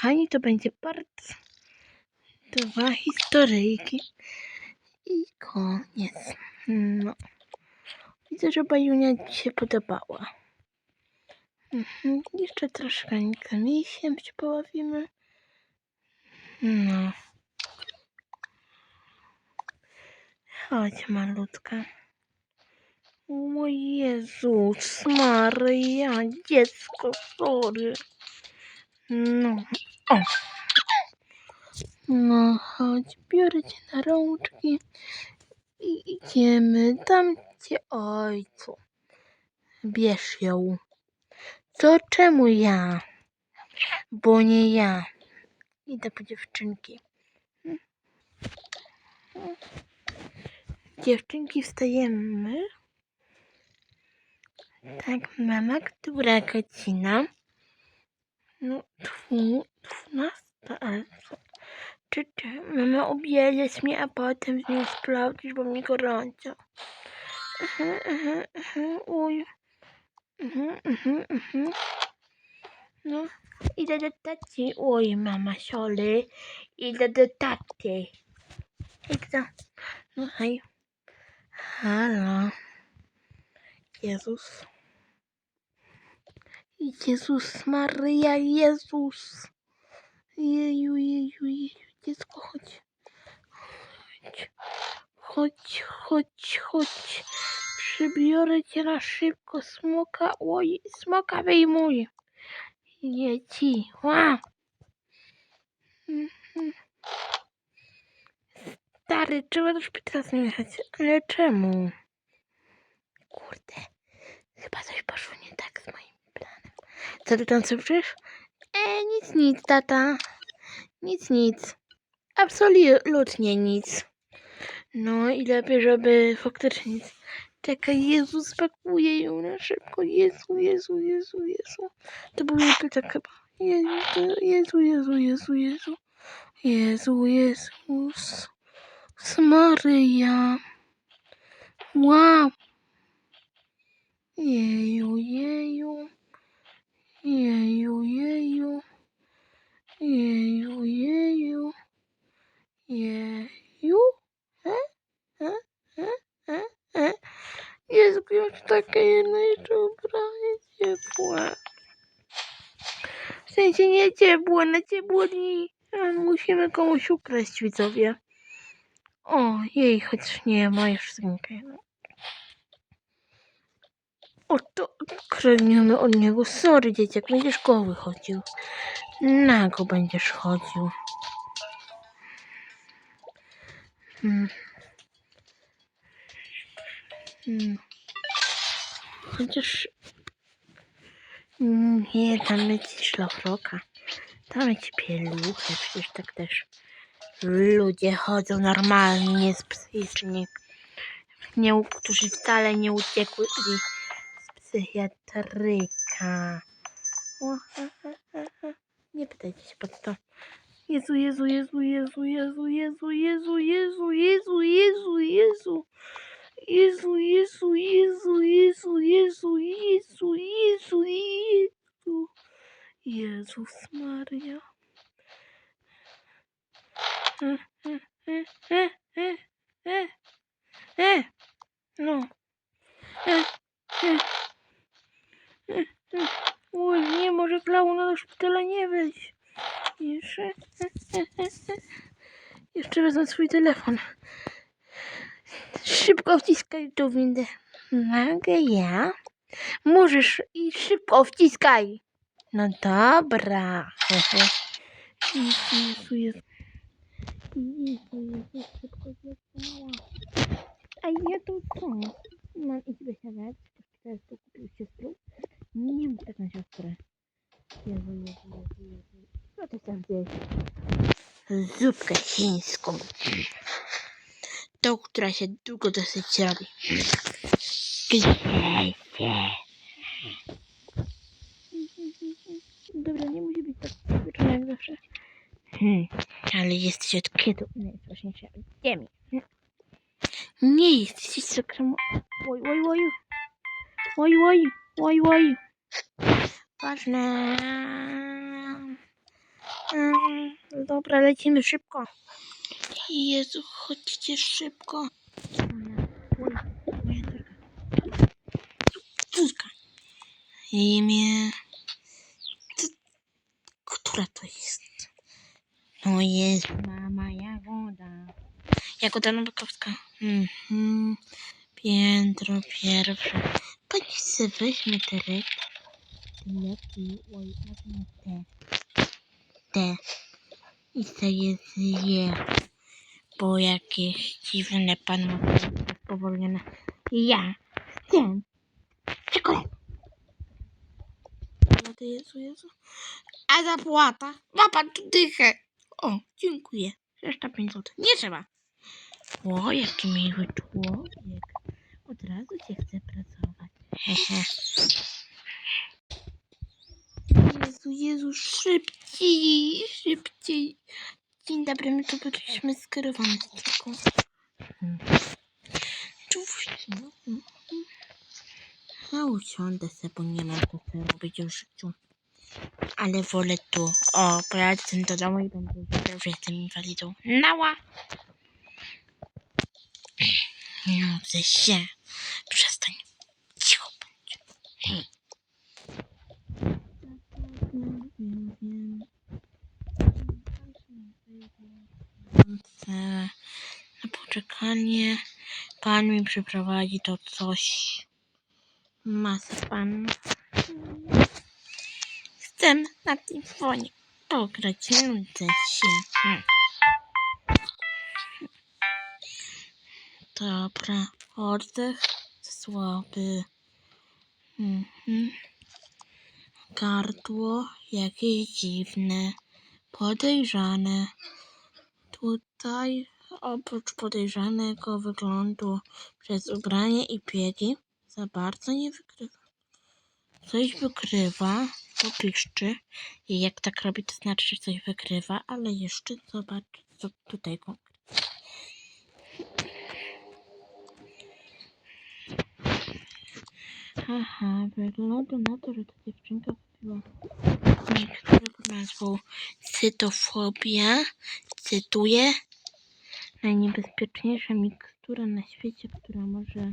kochani, to będzie part dwa historyjki. I koniec. No. Widzę, że Bajunia Ci się podobała. Mhm. Jeszcze troszkę misiem się poławimy. No. Chodź, malutka. O Jezus Maria, dziecko, sorry. No, o. No, chodź, biorę cię na rączki i idziemy. Dam cię ojcu. Bierz ją. To czemu ja? Bo nie ja. Idę po dziewczynki. Dziewczynki, wstajemy. Tak, mama, która godzina? No, dwu, dwunasta, ale? Czy, czy, mama obiedzieć mnie, a potem z nią sprawdzić, bo mi gorąco. Mhm, mhm, mhm, uj. Mhm, mhm, mhm. No, idę do taty. Oj, mama, sorry. Idę do taty. Idę. No, hej. Halo. Jezus. Jezus Maria, Jezus. Jeju, jeju, jeju. Dziecko, chodź. Chodź, chodź, chodź, chodź. Przybiorę cię na szybko. Smoka, oj, smoka wyjmuj. Dzieci, ła. Mhm. Stary, trzeba do szpitala z nim jechać. Ale czemu? Kurde, chyba coś poszło nie tak z moim planem. Ty tam słyszysz? E, nic, nic, tata. Nic, nic. Absolutnie nic. No i lepiej, żeby faktycznie nic. Czekaj, Jezu, spakuję ją na szybko. Jezu, Jezu, Jezu, Jezu. To był jej plecak chyba. Jezu, Jezu, Jezu, Jezu, Jezu. Jezu, Jezus. Maryja. Wow. Jeju, jeju. Jeju, jeju. Jeju, jeju. Jeju. E? E? E? E? E? Jest już takie jedno jeszcze ubranie ciepłe. W sensie nie ciepłe, na ciepło dni. A Musimy komuś ukraść, widzowie. O, jej, choć nie ma już skrzynkę. Oto kradniemy od niego. Sorry, dzieciak, będziesz goły chodził. Nago będziesz chodził. Hmm. Hmm. Chociaż... Nie, damy ci szlafroka. Damy ci pieluchę, przecież tak też ludzie chodzą normalnie, nie z psychicznie. Nie, którzy wcale nie uciekli psychiatryka. O. Nie pytajcie się pod to. Jezu, Jezu, Jezu, Jezu, Jezu, Jezu, Jezu, Jezu, Jezu, Jezu, Jezu. Jezu, Jezu, Jezu, Jezu, Jezu, Jezu, Jezu, Jezu. Jezus Maria. E, e, e, e, e, e, e. No. E, e, e, e. Oj, nie, może klauna do szpitala nie wejść. Jeszcze. e, e, e, e. Jeszcze wezmę swój telefon. Szybko wciskaj tu windę. Mogę ja? Możesz i szybko wciskaj. No dobra. A ja tu co? Mam iść wysiadać. Teraz tu kupił siostrą. Nie mów tak na siostrę. Jezu, Jezu, Jezu, Jezu. Co ty tam zjeść? Zupkę chińską. Tą, która się długo dosyć robi. Dobra, nie musi być tak wieczorem jak zawsze. Hmm, ale jesteś od kiedy? Najstraszniejsza od ziemi. Nie jesteś sakremu. Oj, oj, oj. Oj, oj, oj, oj. Ważne. Mm, dobra, lecimy szybko. Jezu, chodźcie szybko. Córka. Imię... Która to jest? No jest mama Jagoda. Jagoda Nowakowska. Mhm. Piętro pierwsze. Pani se weźmie te. Te leki. Oj, te. Te. I je zje. Bo jakieś dziwne pan ma spowolnione. Ja chcę. Czekolady, Jezu, Jezu. A zapłata? Ma pan tu dychę. O, dziękuję. Reszta 5 zł. Nie trzeba. O, jaki miły człowiek. Od razu cię chce pracować. Hehe. Jezu, Jezu, szybciej, szybciej. Dzień dobry, my tu byliśmy no. mhm. Ja usiądę sobie, bo nie mam co sobie robić w życiu. Ale wolę tu. O, pojadę do domu i będę wiedział, że jestem inwalidą. Nała! Nudzę się. Przestań. Cicho bądź. Hmm. Chcę na poczekanie. Pan mi przyprowadzi to coś. Masę pan. Chcę na telefonie pograć. Nudzę się. Dobra, oddech słaby. Mhm. Gardło jakieś dziwne, podejrzane. Tutaj oprócz podejrzanego wyglądu przez ubranie i biegi za bardzo nie wykrywa. Coś wykrywa, to piszczy i jak tak robi, to znaczy, że coś wykrywa, ale jeszcze zobacz, co tutaj konkretnie. Aha, wygląda na to, że ta dziewczynka wypiła pod nazwą cytofobia. Cytuję. Najniebezpieczniejsza mikstura na świecie, która może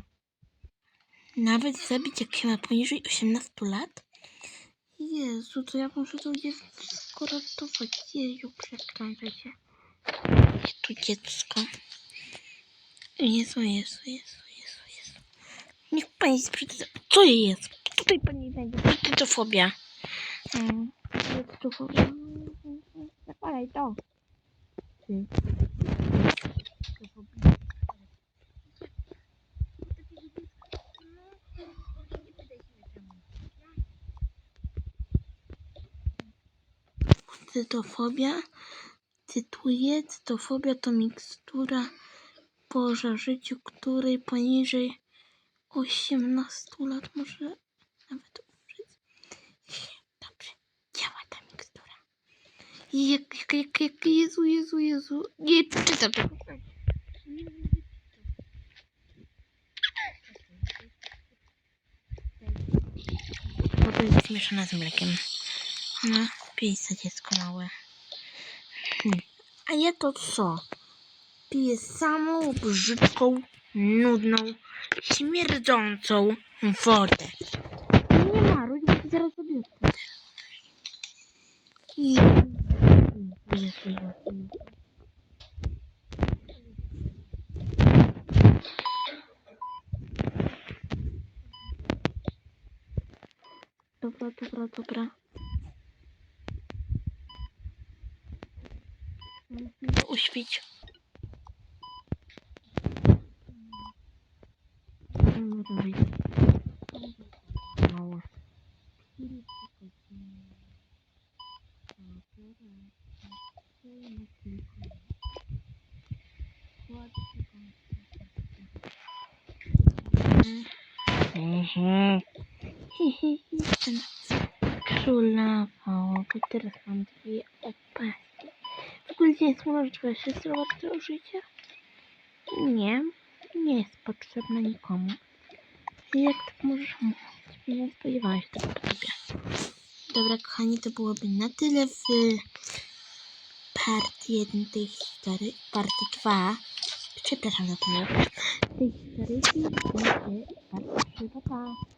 nawet zabić, jak się ma poniżej 18 lat. Jezu, to ja muszę to dziecko ratować. Jeju, przekręcę się. Gdzie tu dziecko? Jezu, Jezu, Jezu, Jezu, Jezu. Niech pani sprzeda. Co jest? Tutaj pani znajdzie. Cytofobia. Mm, cytofobia. Zapalaj to. Cytofobia. Cytuję, cytofobia to mikstura po zażyciu której poniżej 18 lat może nawet umrzeć. Dobrze, działa ta mikstura. Jak, jak, jak, jak, Jezu, Jezu, Jezu. Nie czytam tego. Woda jest zmieszana z mlekiem. No, pij za dziecko małe. Hmm. A ja to co? Piję samą brzydką, nudną, śmierdzącą wodę. Nie maruj, bo ci zaraz sobie Jezu, Jezu, Jezu. Dobra, dobra, dobra. Dalej. Mało. Mhm. Królową, bo teraz mam jest możliwe siostrować do życia? Nie, nie jest potrzebna nikomu. Jak tak możesz mówić? Nie spodziewałam się tego tobie. Dobra, kochani, to byłoby na tyle w part 1 tej historii, part 2. Przepraszam za to. Tej historii part 3. Pa, pa.